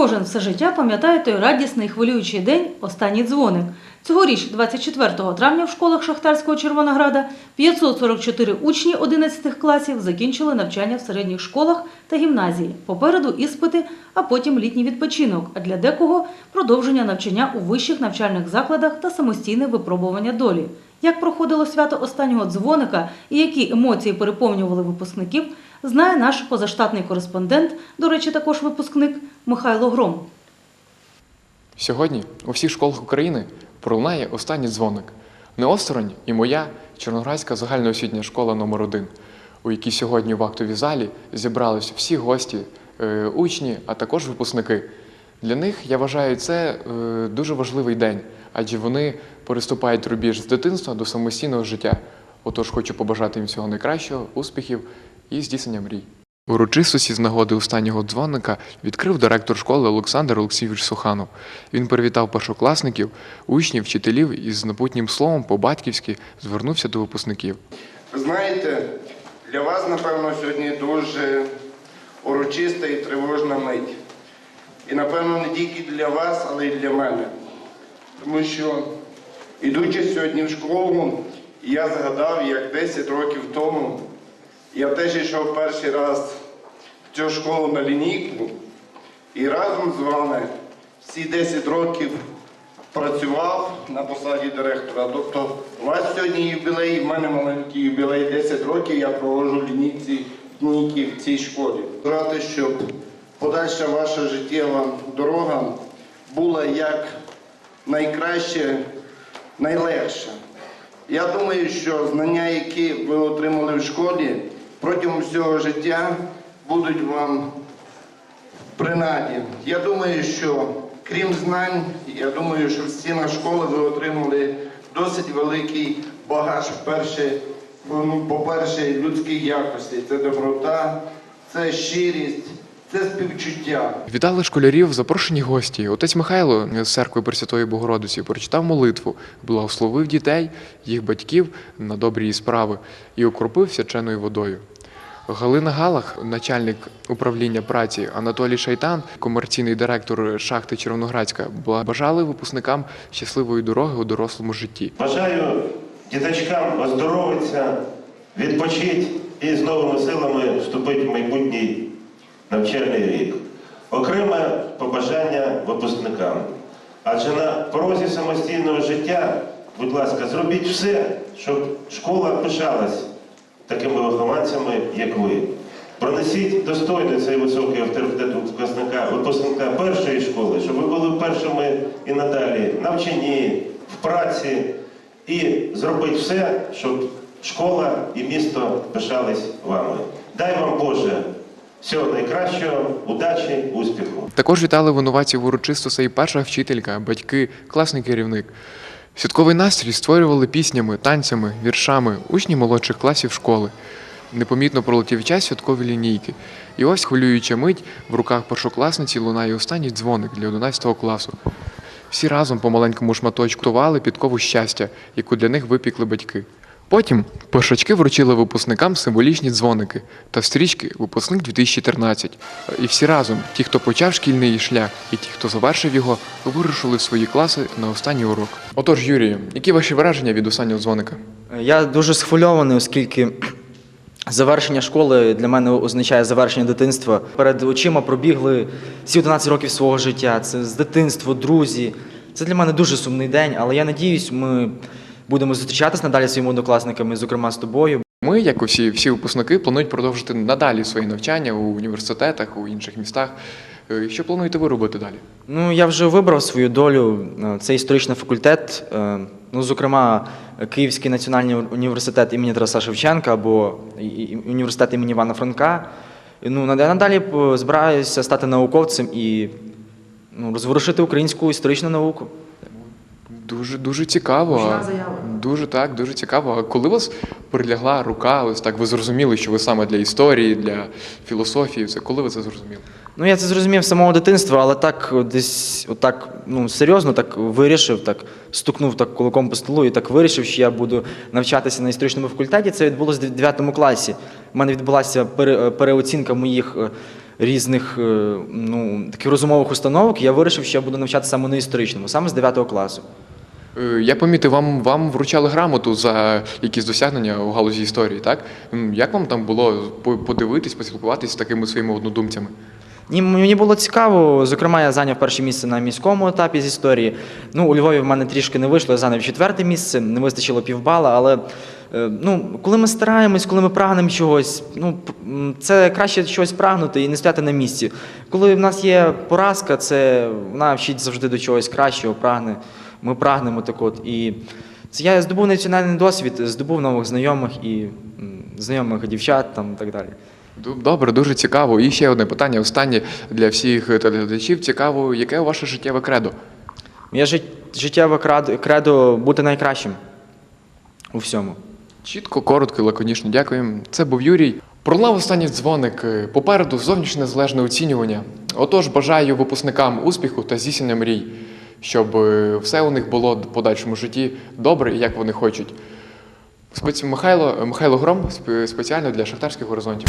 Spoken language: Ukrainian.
Кожен все життя пам'ятає той радісний хвилюючий день останній дзвоник. Цьогоріч, 24 травня, в школах Шахтарського Червонограда 544 учні 11 класів закінчили навчання в середніх школах та гімназії. Попереду іспити, а потім літній відпочинок. А для декого продовження навчання у вищих навчальних закладах та самостійне випробування долі. Як проходило свято останнього дзвоника і які емоції переповнювали випускників, знає наш позаштатний кореспондент, до речі, також випускник Михайло Гром. Сьогодні у всіх школах України пролунає останній дзвоник. Не осторонь і моя Чорноградська загальноосвітня школа номер 1 у якій сьогодні в актовій залі зібрались всі гості, е, учні, а також випускники. Для них я вважаю це е, дуже важливий день, адже вони переступають рубіж з дитинства до самостійного життя. Отож, хочу побажати їм всього найкращого, успіхів і здійснення мрій. Урочистості з нагоди останнього дзвоника відкрив директор школи Олександр Олексійович Суханов. Він привітав першокласників, учнів, вчителів і з напутнім словом по-батьківськи звернувся до випускників. Ви знаєте, для вас, напевно, сьогодні дуже урочиста і тривожна мить. І, напевно, не тільки для вас, але й для мене. Тому що, ідучи сьогодні в школу, я згадав, як 10 років тому я теж йшов перший раз в цю школу на лінійку, і разом з вами всі 10 років працював на посаді директора. Тобто у вас сьогодні юбілей, в мене маленький юбілей 10 років, я проводжу лінійці лінійки в цій школі. Бажати, щоб подальша ваша життєва дорога була як найкраще, найлегша. Я думаю, що знання, які ви отримали в школі, протягом всього життя будуть вам принаді. Я думаю, що крім знань, я думаю, що в стінах школи ви отримали досить великий багаж перше, ну, по-перше, людських якостей. Це доброта, це щирість, це співчуття. Вітали школярів запрошені гості. Отець Михайло з церкви Пресвятої Богородиці прочитав молитву, благословив дітей, їх батьків на добрі справи і окропив свяченою водою. Галина Галах, начальник управління праці Анатолій Шайтан, комерційний директор шахти Червоноградська, бажали випускникам щасливої дороги у дорослому житті. Бажаю діточкам оздоровитися, відпочити і з новими силами вступити в майбутній навчальний рік. Окреме побажання випускникам. Адже на порозі самостійного життя, будь ласка, зробіть все, щоб школа пишалась такими вихованцями, як ви. Пронесіть достойно цей високий авторитет випускника, випускника першої школи, щоб ви були першими і надалі навчанні, в праці, і зробити все, щоб школа і місто пишались вами. Дай вам Боже всього найкращого, удачі, успіху. Також вітали винуватців урочистостей і перша вчителька, батьки, класний керівник. Святковий настрій створювали піснями, танцями, віршами учні молодших класів школи. Непомітно пролетів час святкові лінійки. І ось хвилююча мить в руках першокласниці лунає останній дзвоник для 11 класу. Всі разом по маленькому шматочку тували підкову щастя, яку для них випікли батьки. Потім першачки вручили випускникам символічні дзвоники та стрічки Випускник 2014. І всі разом, ті, хто почав шкільний шлях, і ті, хто завершив його, вирушили в свої класи на останній урок. Отож, Юрію, які ваші враження від останнього дзвоника? Я дуже схвильований, оскільки завершення школи для мене означає завершення дитинства. Перед очима пробігли всі 11 років свого життя. Це з дитинства, друзі. Це для мене дуже сумний день, але я надіюсь, ми будемо зустрічатися надалі зі своїми однокласниками, зокрема з тобою. Ми, як усі всі випускники, планують продовжити надалі свої навчання у університетах, у інших містах. Е, Що плануєте ви робити далі? Ну, я вже вибрав свою долю. Е, Це історичний факультет. е, Ну, зокрема, Київський національний університет імені Тараса Шевченка або університет імені Івана Франка. Ну, надалі збираюся стати науковцем і ну, розворушити українську історичну науку. Дуже дуже цікаво. Заява. Дуже так, дуже цікаво. А коли вас прилягла рука, ось так ви зрозуміли, що ви саме для історії, для філософії, це коли ви це зрозуміли? Ну, я це зрозумів з самого дитинства, але так десь отак, ну, серйозно так вирішив, так стукнув так кулаком по столу і так вирішив, що я буду навчатися на історичному факультеті. Це відбулося в 9 класі. У мене відбулася пере- переоцінка моїх е, різних е, ну, таких розумових установок, я вирішив, що я буду навчатися саме на історичному, саме з 9 класу. Е, Я помітив, вам, вам вручали грамоту за якісь досягнення у галузі історії, так? Як вам там було подивитись, поспілкуватись з такими своїми однодумцями? Ні, мені було цікаво. Зокрема, я зайняв перше місце на міському етапі з історії. Ну, у Львові в мене трішки не вийшло, я зайняв четверте місце, не вистачило півбала. Але ну, коли ми стараємось, коли ми прагнемо чогось, ну, це краще щось прагнути і не стояти на місці. Коли в нас є поразка, це вона вчить завжди до чогось кращого, прагне. Ми прагнемо так от. І це я здобув національний досвід, здобув нових знайомих і знайомих дівчат там і так далі. Добре, дуже цікаво. І ще одне питання, останнє для всіх телеглядачів. Цікаво, яке ваше життєве кредо? Моє жит- життєве кредо бути найкращим у всьому. Чітко, коротко і лаконічно дякуємо. Це був Юрій. Пролав останній дзвоник. Е, Попереду зовнішнє незалежне оцінювання. Отож, бажаю випускникам успіху та здійснення мрій, щоб е, все у них було в подальшому житті добре і як вони хочуть. Михайло, Михайло Гром спеціально для шахтарських горизонтів.